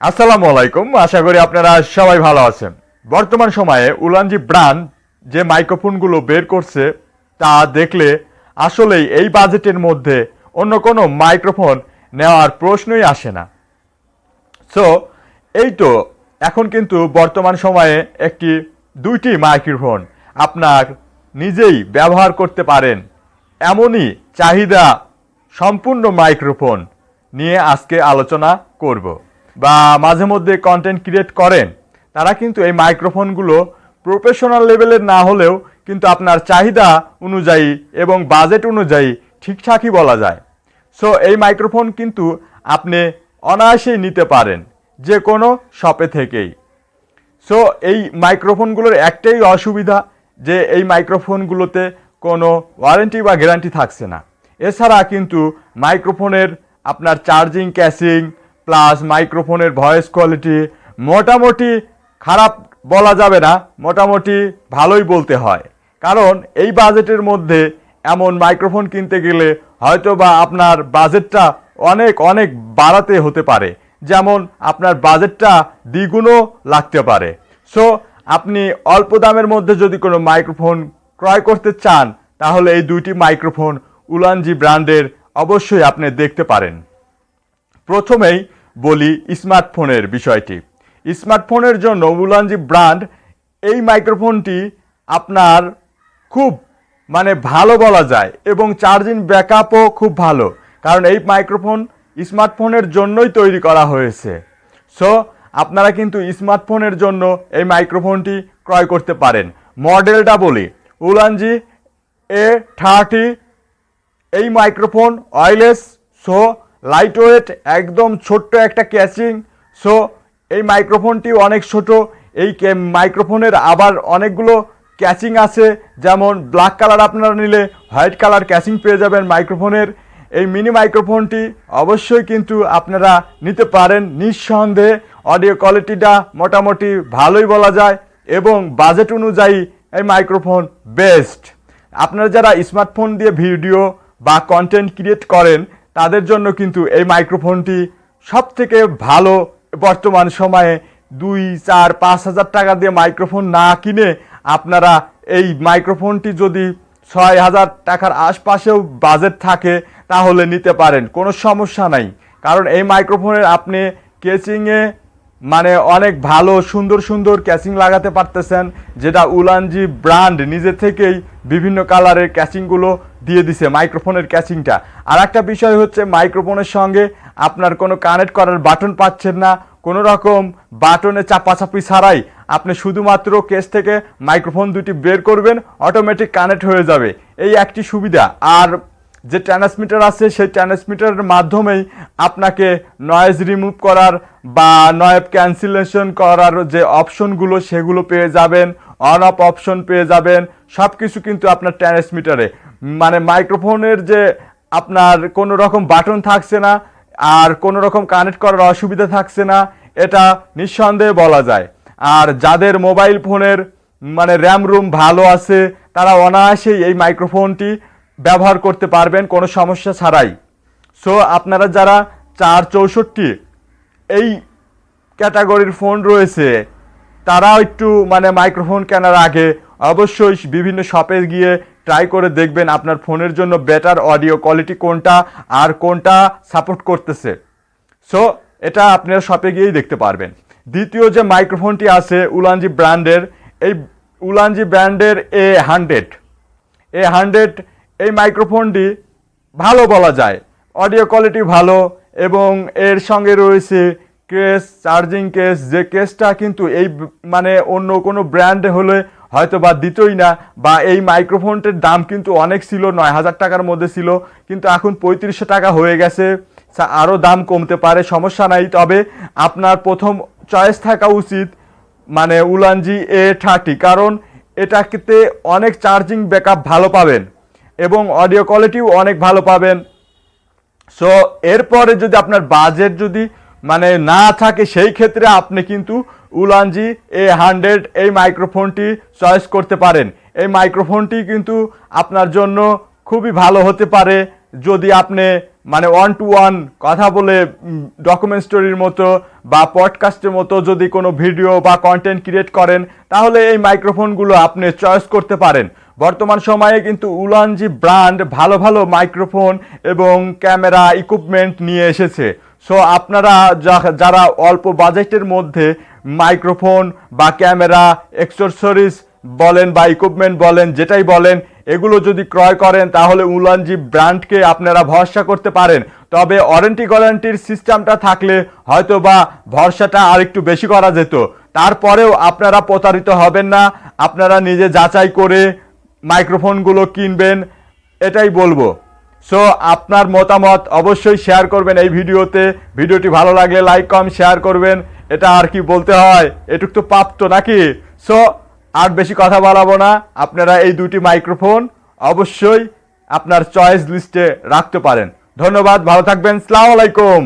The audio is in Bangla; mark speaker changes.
Speaker 1: আসসালামু আলাইকুম, আশা করি আপনারা সবাই ভালো আছেন। বর্তমান সময়ে উলানজি ব্র্যান্ড যে মাইক্রোফোনগুলো বের করছে, তা দেখলে আসলেই এই বাজেটের মধ্যে অন্য কোনো মাইক্রোফোন নেওয়ার প্রশ্নই আসে না। সো এই তো, এখন কিন্তু বর্তমান সময়ে একটি, দুইটি মাইক্রোফোন আপনার নিজেই ব্যবহার করতে পারেন। এমনই চাহিদা সম্পূর্ণ মাইক্রোফোন নিয়ে আজকে আলোচনা করব। বা মাঝে মধ্যে কন্টেন্ট ক্রিয়েট করেন, তারা কিন্তু এই মাইক্রোফোনগুলো প্রফেশনাল লেভেলের না হলেও কিন্তু আপনার চাহিদা অনুযায়ী এবং বাজেট অনুযায়ী ঠিকঠাকই বলা যায়। সো এই মাইক্রোফোন কিন্তু আপনি অনায়াসেই নিতে পারেন যে কোনো শপে থেকেই। সো এই মাইক্রোফোনগুলোর একটাই অসুবিধা যে এই মাইক্রোফোনগুলোতে কোনো ওয়ারেন্টি বা গ্যারান্টি থাকছে না। এছাড়া কিন্তু মাইক্রোফোনের আপনার চার্জিং ক্যাসিং প্লাস মাইক্রোফোনের ভয়েস কোয়ালিটি মোটামুটি খারাপ বলা যাবে না, মোটামুটি ভালোই বলতে হয়। কারণ এই বাজেটের মধ্যে এমন মাইক্রোফোন কিনতে গেলে হয়তো বা আপনার বাজেটটা অনেক অনেক বাড়াতে হতে পারে। যেমন আপনার বাজেটটা দ্বিগুণও লাগতে পারে। সো আপনি অল্প দামের মধ্যে যদি কোনো মাইক্রোফোন ক্রয় করতে চান, তাহলে এই দুইটি মাইক্রোফোন উলানজি ব্র্যান্ডের অবশ্যই আপনি দেখতে পারেন। প্রথমেই বলি স্মার্টফোনের বিষয়টি। স্মার্টফোনের জন্য উলানজি ব্র্যান্ড এই মাইক্রোফোনটি আপনার খুব মানে ভালো বলা যায় এবং চার্জিং ব্যাকআপও খুব ভালো। কারণ এই মাইক্রোফোন স্মার্টফোনের জন্যই তৈরি করা হয়েছে। সো আপনারা কিন্তু স্মার্টফোনের জন্য এই মাইক্রোফোনটি ক্রয় করতে পারেন। মডেলটা বলি। উলানজি এ থার্টি এই microphone wireless so lightweight একদম ছোট্ট একটা ক্যাচিং সো এই মাইক্রোফোনটি অনেক ছোট। এই মাইক্রোফোনের আবার অনেকগুলো ক্যাচিং আছে। যেমন ব্ল্যাক কালার আপনারা নিলে হোয়াইট কালার ক্যাচিং পেয়ে যাবেন মাইক্রোফোনের এই মিনি মাইক্রোফোনটি অবশ্যই কিন্তু আপনারা নিতে পারেন। নিঃসন্দেহে অডিও কোয়ালিটিটা মোটামুটি ভালোই বলা যায় এবং বাজেট অনুযায়ী এই মাইক্রোফোন বেস্ট আপনারা যারা স্মার্টফোন দিয়ে ভিডিও বা কন্টেন্ট ক্রিয়েট করেন তাদের জন্য কিন্তু এই মাইক্রোফোনটি সব থেকে ভালো বর্তমান সময়ে দুই, চার, পাঁচ হাজার টাকা দিয়ে মাইক্রোফোন না কিনে আপনারা এই মাইক্রোফোনটি যদি ছয় হাজার টাকার আশপাশেও বাজেট থাকে তাহলে নিতে পারেন, কোনো সমস্যা নাই। কারণ এই মাইক্রোফোনের আপনি কেচিংয়ে মানে অনেক ভালো, সুন্দর সুন্দর ক্যাচিং লাগাতে পারতেছেন, যেটা উলানজি ব্র্যান্ড নিজে থেকেই বিভিন্ন কালারের ক্যাচিংগুলো দিয়ে দিছে মাইক্রোফোনের ক্যাচিংটা। আর একটা বিষয় হচ্ছে মাইক্রোফোনের সঙ্গে আপনার কোনো কানেক্ট করার বাটন পাচ্ছেন না। কোনো রকম বাটনে চাপাচাপি ছাড়াই আপনি শুধুমাত্র কেস থেকে মাইক্রোফোন দুটি বের করবেন, অটোমেটিক কানেক্ট হয়ে যাবে। এই একটি সুবিধা। আর যে ট্রান্সমিটার আছে, সেই ট্রান্সমিটারের মাধ্যমেই আপনাকে নয়েজ রিমুভ করার বা নয়েব ক্যান্সেলেশন করার যে অপশনগুলো সেগুলো পেয়ে যাবেন। অন অফ অপশন পেয়ে যাবেন। সব কিছু কিন্তু আপনার ট্রান্সমিটারে মানে মাইক্রোফোনের যে আপনার কোনো রকম বাটন থাকছে না, আর কোনো রকম কানেক্ট করার অসুবিধা থাকছে না, এটা নিঃসন্দেহে বলা যায়। আর যাদের মোবাইল ফোনের মানে র্যাম রুম ভালো আছে, তারা অনায়াসেই এই মাইক্রোফোনটি ব্যবহার করতে পারবেন, কোনো সমস্যা ছাড়াই। সো আপনারা যারা চার চৌষট্টি এই ক্যাটাগরির ফোন রয়েছে তারাও একটু মানে মাইক্রোফোন কেনার আগে অবশ্যই বিভিন্ন শপে গিয়ে ট্রাই করে দেখবেন আপনার ফোনের জন্য বেটার অডিও কোয়ালিটি কোনটা আর কোনটা সাপোর্ট করতেছে। সো এটা আপনারা শপে গিয়েই দেখতে পারবেন। দ্বিতীয় যে মাইক্রোফোনটি আছে, উলানজি ব্র্যান্ডের, এই উলানজি ব্র্যান্ডের এ হান্ড্রেড এ হান্ড্রেড এই মাইক্রোফোনটি ভালো বলা যায়। অডিও কোয়ালিটি ভালো এবং এর সঙ্গে রয়েছে কেস, চার্জিং কেস, যে কেসটা কিন্তু এই মানে অন্য কোনো ব্র্যান্ডে হলে হয়তো বা দিতই না, বা এই মাইক্রোফোনটির দাম কিন্তু অনেক ছিল, নয় হাজার টাকার মধ্যে ছিল, কিন্তু এখন পঁয়ত্রিশশো টাকা হয়ে গেছে আরও দাম কমতে পারে, সমস্যা নাই। তবে আপনার প্রথম চয়েস থাকা উচিত মানে উলানজি এ থার্টি কারণ এটাতে অনেক চার্জিং ব্যাকআপ ভালো পাবেন এবং অডিও কোয়ালিটিও অনেক ভালো পাবেন। সো এরপরে যদি আপনার বাজেট যদি মানে না থাকে সেই ক্ষেত্রে আপনি কিন্তু উলানজি, এ হান্ড্রেড, এই মাইক্রোফোনটি চয়েস করতে পারেন। এই মাইক্রোফোনটি কিন্তু আপনার জন্য খুবই ভালো হতে পারে যদি আপনি মানে ওয়ান টু ওয়ান কথা বলে ডকুমেন্ট স্টোরির মতো বা পডকাস্টের মতো যদি কোনো ভিডিও বা কন্টেন্ট ক্রিয়েট করেন, তাহলে এই মাইক্রোফোনগুলো আপনি চয়েস করতে পারেন। বর্তমান সময়ে কিন্তু উলানজি ব্র্যান্ড ভালো ভালো মাইক্রোফোন এবং ক্যামেরা ইকুইপমেন্ট নিয়ে এসেছে। সো আপনারা যারা অল্প বাজেটের মধ্যে মাইক্রোফোন বা ক্যামেরা এক্সেসরিজ বলেন বা ইকুইপমেন্ট বলেন, যেটাই বলেন, এগুলো যদি ক্রয় করেন, তাহলে উলানজি ব্র্যান্ডকে আপনারা ভরসা করতে পারেন। তবে ওয়ারেন্টি গ্যারান্টির সিস্টেমটা থাকলে হয়তো বা ভরসাটা আর একটু বেশি করা যেত। তারপরেও আপনারা প্রতারিত হবেন না। আপনারা নিজে যাচাই করে মাইক্রোফোনগুলো কিনবেন, এটাই বলব। সো আপনার মতামত অবশ্যই শেয়ার করবেন এই ভিডিওতে। ভিডিওটি ভালো লাগলে লাইক কম শেয়ার করবেন। এটা আর কি বলতে হয়? এটুক তো প্রাপ্ত নাকি? সো আর বেশি কথা বলাবো না। আপনারা এই দুটি মাইক্রোফোন অবশ্যই আপনার চয়েস লিস্টে রাখতে পারেন। ধন্যবাদ, ভালো থাকবেন। সালাম আলাইকুম।